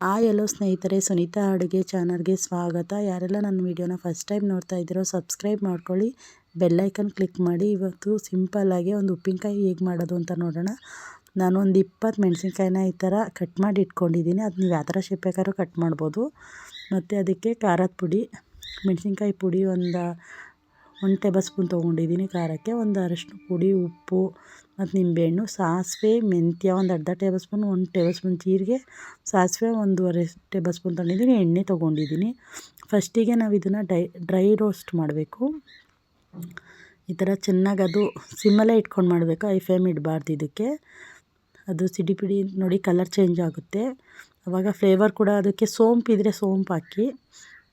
ಆ ಎಲ್ಲೋ ಸ್ನೇಹಿತರೆ, ಸುನೀತಾ ಅಡುಗೆ ಚಾನಲ್ಗೆ ಸ್ವಾಗತ. ಯಾರೆಲ್ಲ ನನ್ನ ವೀಡಿಯೋನ ಫಸ್ಟ್ ಟೈಮ್ ನೋಡ್ತಾ ಇದ್ದೀರೋ ಸಬ್ಸ್ಕ್ರೈಬ್ ಮಾಡ್ಕೊಳ್ಳಿ. ಬೆಲ್ಲೈಕನ್ ಕ್ಲಿಕ್ ಮಾಡಿ. ಇವತ್ತು ಸಿಂಪಲ್ಲಾಗಿ ಒಂದು ಉಪ್ಪಿನಕಾಯಿ ಹೇಗೆ ಮಾಡೋದು ಅಂತ ನೋಡೋಣ. ನಾನು ಒಂದು ಇಪ್ಪತ್ತು ಮೆಣಸಿನ್ಕಾಯಿನ ಈ ಥರ ಕಟ್ ಮಾಡಿ ಇಟ್ಕೊಂಡಿದ್ದೀನಿ. ಅದು ನೀವು ಯಾವ ಥರ ಶೇಪ್ ಬೇಕಾದ್ರೂ ಕಟ್ ಮಾಡ್ಬೋದು. ಮತ್ತು ಅದಕ್ಕೆ ಖಾರದ ಪುಡಿ, ಮೆಣಸಿನ್ಕಾಯಿ ಪುಡಿ ಒಂದು ಒಂದು ಟೇಬಲ್ ಸ್ಪೂನ್ ತೊಗೊಂಡಿದ್ದೀನಿ ಖಾರಕ್ಕೆ, ಒಂದು ಅರಶಿನ ಪುಡಿ, ಉಪ್ಪು ಮತ್ತು ನಿಂಬೆಹಣ್ಣು, ಸಾಸಿವೆ, ಮೆಂತ್ಯ, ಒಂದು ಅರ್ಧ ಟೇಬಲ್ ಸ್ಪೂನ್ ಒಂದು ಟೇಬಲ್ ಸ್ಪೂನ್ ಜೀರಿಗೆ, ಸಾಸಿವೆ, ಒಂದೂವರೆ ಟೇಬಲ್ ಸ್ಪೂನ್ ತೊಗೊಂಡಿದ್ದೀನಿ, ಎಣ್ಣೆ ತೊಗೊಂಡಿದ್ದೀನಿ. ಫಸ್ಟಿಗೆ ನಾವು ಇದನ್ನು ಡ್ರೈ ರೋಸ್ಟ್ ಮಾಡಬೇಕು. ಈ ಥರ ಚೆನ್ನಾಗಿ ಅದು ಸಿಮ್ಮಲ್ಲೇ ಇಟ್ಕೊಂಡು ಮಾಡಬೇಕು ಐ ಫ್ಲೇಮ್ ಇಡಬಾರ್ದು ಇದಕ್ಕೆ. ಅದು ಸಿಡಿ ಪಿಡಿ ನೋಡಿ ಕಲರ್ ಚೇಂಜ್ ಆಗುತ್ತೆ. ಆವಾಗ ಫ್ಲೇವರ್ ಕೂಡ ಅದಕ್ಕೆ ಸೋಂಪಿದ್ರೆ ಸೋಂಪು ಹಾಕಿ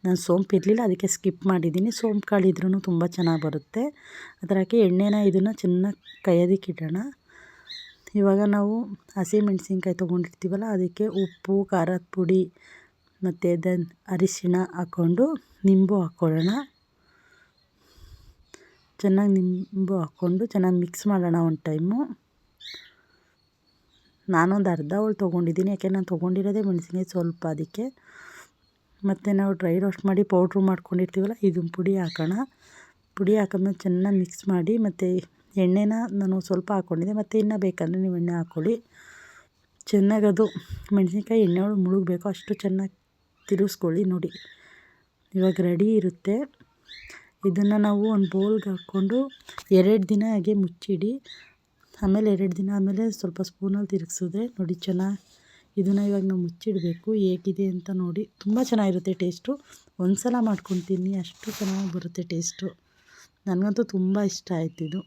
ನಾನು ಸೋಂಪು ಇರಲಿಲ್ಲ, ಅದಕ್ಕೆ ಸ್ಕಿಪ್ ಮಾಡಿದ್ದೀನಿ. ಸೋಂಪು ಕಾಳು ಇದ್ರೂ ತುಂಬ ಚೆನ್ನಾಗಿ ಬರುತ್ತೆ. ಅದರ ಹಾಕಿ ಎಣ್ಣೆನ ಇದನ್ನು ಚೆನ್ನಾಗಿ ಕೈಯೋದಕ್ಕೆ ಇಡೋಣ. ಇವಾಗ ನಾವು ಹಸಿಮೆಣ್ಸಿನ್ಕಾಯಿ ತೊಗೊಂಡಿರ್ತೀವಲ್ಲ, ಅದಕ್ಕೆ ಉಪ್ಪು, ಖಾರದ ಪುಡಿ ಮತ್ತು ದನ್ ಅರಿಶಿಣ ಹಾಕ್ಕೊಂಡು ನಿಂಬು ಹಾಕ್ಕೊಳ್ಳೋಣ ಚೆನ್ನಾಗಿ ನಿಂಬು ಹಾಕ್ಕೊಂಡು ಚೆನ್ನಾಗಿ ಮಿಕ್ಸ್ ಮಾಡೋಣ ಒಂದು ಟೈಮು ನಾನೊಂದು ಅರ್ಧ ಅವಳು ತೊಗೊಂಡಿದ್ದೀನಿ ಯಾಕೆ ನಾನು ತೊಗೊಂಡಿರೋದೇ ಮೆಣಸಿನ್ಕಾಯಿ ಸ್ವಲ್ಪ ಅದಕ್ಕೆ. ಮತ್ತು ನಾವು ಡ್ರೈ ರೋಸ್ಟ್ ಮಾಡಿ ಪೌಡ್ರು ಮಾಡ್ಕೊಂಡಿರ್ತೀವಲ್ಲ ಇದನ್ನ ಪುಡಿ ಹಾಕೋಣ. ಪುಡಿ ಹಾಕೊಂಡ್ಮೇಲೆ ಚೆನ್ನಾಗಿ ಮಿಕ್ಸ್ ಮಾಡಿ, ಮತ್ತು ಎಣ್ಣೆನ ನಾನು ಸ್ವಲ್ಪ ಹಾಕ್ಕೊಂಡಿದ್ದೆ ಮತ್ತು ಇನ್ನೂ ಬೇಕಂದರೆ ನೀವು ಎಣ್ಣೆ ಹಾಕ್ಕೊಳ್ಳಿ ಚೆನ್ನಾಗಿ ಅದು ಮೆಣಸಿನ್ಕಾಯಿ ಎಣ್ಣೆ ಒಳಗೆ ಮುಳುಗಬೇಕು. ಅಷ್ಟು ಚೆನ್ನಾಗಿ ತಿರುಗಿಸ್ಕೊಳ್ಳಿ ನೋಡಿ. ಇವಾಗ ರೆಡಿ ಇರುತ್ತೆ. ಇದನ್ನು ನಾವು ಒಂದು ಬೌಲ್ಗೆ ಹಾಕ್ಕೊಂಡು ಎರಡು ದಿನ ಹಾಗೆ ಮುಚ್ಚಿಡಿ. ಆಮೇಲೆ ಎರಡು ದಿನ ಆಮೇಲೆ ಸ್ವಲ್ಪ ಸ್ಪೂನಲ್ಲಿ ತಿರುಗಿಸಿದ್ರೆ ನೋಡಿ ಚೆನ್ನಾಗಿ ಇದನ್ನು ಇವಾಗ ನಾವು ಮುಚ್ಚಿಡಬೇಕು, ಹೇಗಿದೆ ಅಂತ ನೋಡಿ. ತುಂಬ ಚೆನ್ನಾಗಿರುತ್ತೆ ಟೇಸ್ಟು ಒಂದು ಸಲ ಮಾಡ್ಕೊತೀನಿ ಅಷ್ಟು ಚೆನ್ನಾಗಿ ಬರುತ್ತೆ ಟೇಸ್ಟು ನನಗಂತೂ ತುಂಬ ಇಷ್ಟ ಆಯ್ತು ಇದು.